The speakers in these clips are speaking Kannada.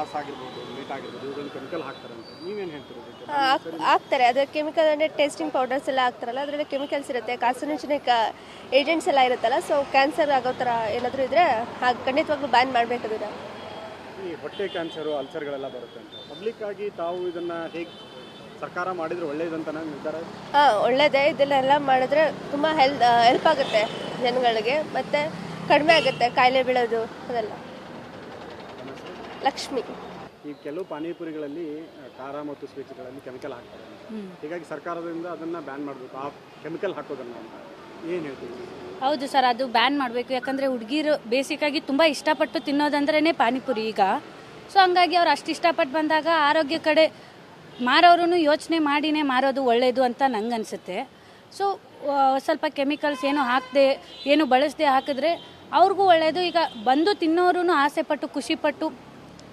ಸಾಸ್ ಆಗಿರ್ಬೋದು ಮೀಟ್ ಆಗಿರ್ಬೋದು ಇವುಗಳನ್ನು ಕೆಮಿಕಲ್ ಹಾಕ್ತಾರೆ ಅಂತ. ನೀವೇನು ಹೇಳ್ತೀರಿ? ಹಾಕ್ತಾರೆ. ಅದು ಕೆಮಿಕಲ್ ಅಂದರೆ ಟೆಸ್ಟಿಂಗ್ ಪೌಡರ್ಸ್ ಎಲ್ಲ ಹಾಕ್ತಾರಲ್ಲ ಅದರಲ್ಲಿ ಕೆಮಿಕಲ್ಸ್ ಇರುತ್ತೆ. ಕಾರ್ಸಿನೋಜನಿಕ್ ಏಜೆಂಟ್ಸ್ ಎಲ್ಲ ಇರುತ್ತಲ್ಲ ಸೊ ಕ್ಯಾನ್ಸರ್ ಆಗೋ ಥರ ಏನಾದರೂ ಇದ್ದರೆ ಹಾಗೆ ಖಂಡಿತವಾಗ್ಲೂ ಬ್ಯಾನ್ ಮಾಡಬೇಕು ಅದನ್ನು ಈ ಹೊಟ್ಟೆ ಕ್ಯಾನ್ಸರು ಅಲ್ಸರ್ಗಳೆಲ್ಲ ಬರುತ್ತೆ ಅಂತ. ಪಬ್ಲಿಕ್ ಆಗಿ ತಾವು ಇದನ್ನು ಹೇಗೆ ಸರ್ಕಾರ ಮಾಡಿದ್ರೆ ಒಳ್ಳೇದಂತ ನಿರ್ಧಾರ ಹಾಂ ಒಳ್ಳೇದೇ. ಇದನ್ನೆಲ್ಲ ಮಾಡಿದ್ರೆ ತುಂಬ ಹೆಲ್ಪ್ ಹೆಲ್ಪ್ ಆಗುತ್ತೆ ಜನಗಳಿಗೆ. ಮತ್ತು ಕಡಿಮೆ ಆಗುತ್ತೆ ಕಾಯಿಲೆ ಬೀಳೋದು ಅದೆಲ್ಲ. ಲಕ್ಷ್ಮಿ. ಈ ಕೆಲವು ಪಾನಿಪುರಿಗಳಲ್ಲಿ ಖಾರ ಮತ್ತು ಸ್ವೀಟ್ಸ್ಗಳಲ್ಲಿ ಕೆಮಿಕಲ್ ಹಾಕ್ತಾರೆ. ಹೀಗಾಗಿ ಸರ್ಕಾರದಿಂದ ಅದನ್ನ ಬ್ಯಾನ್ ಮಾಡಬೇಕು. ಆ ಕೆಮಿಕಲ್ ಹಾಕೋದನ್ನ ಅಂತ ಏನು ಹೇಳ್ತೀವಿ ಹೌದು ಸರ್ ಅದು ಬ್ಯಾನ್ ಮಾಡಬೇಕು. ಯಾಕಂದರೆ ಹುಡುಗಿರು ಬೇಸಿಕ್ಕಾಗಿ ತುಂಬ ಇಷ್ಟಪಟ್ಟು ತಿನ್ನೋದಂದ್ರೇ ಪಾನಿಪುರಿ ಈಗ. ಸೊ ಹಂಗಾಗಿ ಅವ್ರು ಅಷ್ಟು ಇಷ್ಟಪಟ್ಟು ಬಂದಾಗ ಆರೋಗ್ಯ ಕಡೆ ಮಾರೋರು ಯೋಚನೆ ಮಾಡಿನೇ ಮಾರೋದು ಒಳ್ಳೆಯದು ಅಂತ ನಂಗೆ ಅನಿಸುತ್ತೆ ಸೊ ಸ್ವಲ್ಪ ಕೆಮಿಕಲ್ಸ್ ಏನು ಹಾಕದೆ ಏನು ಬಳಸದೆ ಹಾಕಿದ್ರೆ ಅವ್ರಿಗೂ ಒಳ್ಳೆಯದು ಈಗ ಬಂದು ತಿನ್ನೋರು ಆಸೆಪಟ್ಟು ಖುಷಿಪಟ್ಟು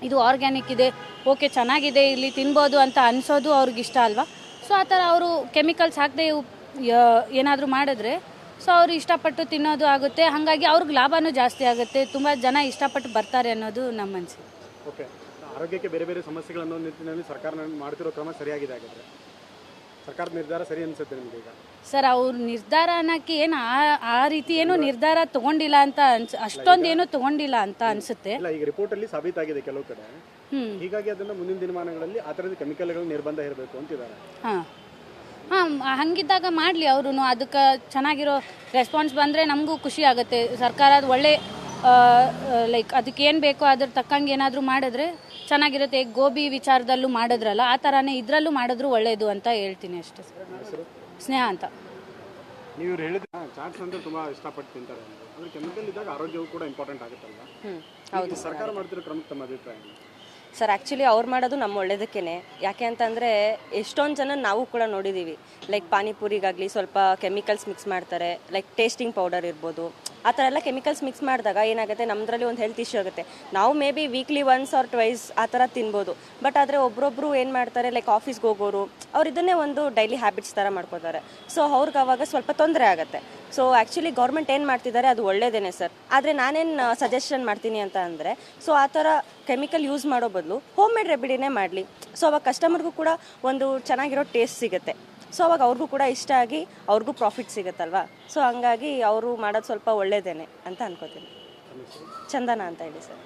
ಇದು ಆರ್ಗ್ಯಾನಿಕ್ ಇದೆ ಓಕೆ ಚೆನ್ನಾಗಿದೆ, ಇಲ್ಲಿ ತಿನ್ಬೋದು ಅಂತ ಅನಿಸೋದು ಅವ್ರಿಗೆ ಇಷ್ಟ ಅಲ್ವಾ? ಸೊ ಆ ಥರ ಅವರು ಕೆಮಿಕಲ್ಸ್ ಹಾಕದೆ ಏನಾದರೂ ಮಾಡಿದ್ರೆ ಸೊ ಅವರು ಇಷ್ಟಪಟ್ಟು ತಿನ್ನೋದು ಆಗುತ್ತೆ. ಹಾಗಾಗಿ ಅವ್ರಿಗೆ ಲಾಭನೂ ಜಾಸ್ತಿ ಆಗುತ್ತೆ. ತುಂಬ ಜನ ಇಷ್ಟಪಟ್ಟು ಬರ್ತಾರೆ ಅನ್ನೋದು ನಮ್ಮ ಮನಸ್ಸು ಓಕೆ ಆರೋಗ್ಯಕ್ಕೆ ಬೇರೆ ಬೇರೆ ಸಮಸ್ಯೆಗಳನ್ನು ನಿಟ್ಟಿನಲ್ಲಿ ಸರ್ಕಾರ ಮಾಡ್ತಿರೋ ಕ್ರಮ ಸರಿಯಾಗಿದೆ ಹಾಗಾದ್ರೆ. ಸರ್ಕಾರದ ನಿರ್ಧಾರ ಸರಿ ಅನ್ಸುತ್ತೆ ನಿಮ್ಗೆ ಈಗ? ಸರ್ ಅವ್ರ ನಿರ್ಧಾರ ಅನ್ನೋಕ್ಕೆ ಏನು ಆ ಆ ರೀತಿ ಏನು ನಿರ್ಧಾರ ತಗೊಂಡಿಲ್ಲ ಅಂತ ಅನ್ಸ್ ಅಷ್ಟೊಂದು ಏನು ತಗೊಂಡಿಲ್ಲ ಅಂತ ಅನ್ಸುತ್ತೆ. ಇಲ್ಲ ಈಗ ರಿಪೋರ್ಟ್ ಅಲ್ಲಿ ಸಾಬೀತಾಗಿದೆ ಕೆಲವು ಕಡೆ. ಹೀಗಾಗಿ ಅದನ್ನ ಮುಂದಿನ ದಿನಮಾನಗಳಲ್ಲಿ ಆ ಥರದ ಕೆಮಿಕಲ್ಗಳ ನಿರ್ಬಂಧ ಇರಬೇಕು ಅಂತಿದ್ದಾರೆ ಹಾಂ. ಹಾಂ ಹಂಗಿದ್ದಾಗ ಮಾಡಲಿ ಅವರು ಅದಕ್ಕೆ ಚೆನ್ನಾಗಿರೋ ರೆಸ್ಪಾನ್ಸ್ ಬಂದರೆ ನಮಗೂ ಖುಷಿ ಆಗುತ್ತೆ. ಸರ್ಕಾರ ಅದು ಒಳ್ಳೆ ಲೈಕ್ ಅದಕ್ಕೆ ಏನು ಬೇಕೋ ಅದ್ರ ತಕ್ಕಂಗೆ ಏನಾದರೂ ಮಾಡಿದ್ರೆ ಚೆನ್ನಾಗಿರುತ್ತೆ ಗೋಬಿ ವಿಚಾರದಲ್ಲೂ ಮಾಡಿದ್ರಲ್ಲ ಆ ಥರನೇ ಇದರಲ್ಲೂ ಮಾಡಿದ್ರು ಒಳ್ಳೆಯದು ಅಂತ ಹೇಳ್ತೀನಿ ಅಷ್ಟೇ ಸರ್. ಸ್ನೇಹ ಅಂತ. ನೀವು ಹೇಳಿದ್ರೆ ಚಾಟ್ಸ್ ಅಂದ್ರೆ ತುಂಬಾ ಇಷ್ಟಪಟ್ಟು ತಿಂತಾರೆ. ಅಂದ್ರೆ ಕೆಮಿಕಲ್ ಇದ್ದಾಗ ಆರೋಗ್ಯವೂ ಕೂಡ ಇಂಪಾರ್ಟೆಂಟ್ ಆಗುತ್ತಲ್ಲ ಹೌದು ಸರ್ಕಾರ ಮಾಡ್ತಿರೋ ಕ್ರಮಕ್ಕೆ ತಮ್ಮ ಅಭಿಪ್ರಾಯ ಸರ್ ಆ್ಯಕ್ಚುಲಿ ಅವ್ರು ಮಾಡೋದು ನಮ್ಮ ಒಳ್ಳೇದಕ್ಕೇನೆ. ಯಾಕೆ ಅಂತಂದರೆ ಎಷ್ಟೊಂದು ಜನ ನಾವು ಕೂಡ ನೋಡಿದ್ದೀವಿ ಲೈಕ್ ಪಾನಿಪುರಿಗಾಗಲಿ ಸ್ವಲ್ಪ ಕೆಮಿಕಲ್ಸ್ ಮಿಕ್ಸ್ ಮಾಡ್ತಾರೆ. ಲೈಕ್ ಟೇಸ್ಟಿಂಗ್ ಪೌಡರ್ ಇರ್ಬೋದು. ಆ ಥರ ಎಲ್ಲ ಕೆಮಿಕಲ್ಸ್ ಮಿಕ್ಸ್ ಮಾಡಿದಾಗ ಏನಾಗುತ್ತೆ? ನಮ್ಮದ್ರಲ್ಲಿ ಒಂದು ಹೆಲ್ತ್ ಇಶ್ಯೂ ಆಗುತ್ತೆ. ನಾವು maybe weekly once or twice ಆ ಥರ ತಿನ್ಬೋದು. ಬಟ್ ಆದರೆ ಒಬ್ಬರೊಬ್ಬರು ಏನು ಮಾಡ್ತಾರೆ? ಲೈಕ್ ಆಫೀಸ್ಗೆ ಹೋಗೋರು, ಅವ್ರು ಇದನ್ನೇ ಒಂದು ಡೈಲಿ ಹ್ಯಾಬಿಟ್ಸ್ ಥರ ಮಾಡ್ಕೋತಾರೆ. ಸೊ ಅವ್ರಿಗೆ ಅವಾಗ ಸ್ವಲ್ಪ ತೊಂದರೆ ಆಗುತ್ತೆ. ಸೊ ಆ್ಯಕ್ಚುಲಿ ಗೌರ್ಮೆಂಟ್ ಏನು ಮಾಡ್ತಿದ್ದಾರೆ? ಅದು ಒಳ್ಳೆಯದೇನೆ ಸರ್ ಆದರೆ ನಾನೇನು ಸಜೆಷನ್ ಮಾಡ್ತೀನಿ ಅಂತ ಅಂದರೆ ಸೊ ಆ ಥರ ಕೆಮಿಕಲ್ ಯೂಸ್ ಮಾಡೋ ಬದಲು ಹೋಮ್ ಮೇಡ್ ರೆಮಿಡಿನೇ ಮಾಡಲಿ. ಸೊ ಅವಾಗ ಕಸ್ಟಮರ್ಗೂ ಕೂಡ ಒಂದು ಚೆನ್ನಾಗಿರೋ ಟೇಸ್ಟ್ ಸಿಗುತ್ತೆ. ಸೊ ಅವಾಗ ಅವ್ರಿಗೂ ಕೂಡ ಇಷ್ಟ ಆಗಿ ಅವ್ರಿಗೂ ಪ್ರಾಫಿಟ್ ಸಿಗುತ್ತಲ್ವಾ? ಸೊ ಹಂಗಾಗಿ ಅವರು ಮಾಡೋದು ಸ್ವಲ್ಪ ಒಳ್ಳೇದೇನೆ ಅಂತ ಅನ್ಕೋತೀನಿ. ಚಂದನ ಅಂತ ಹೇಳಿ ಸರ್.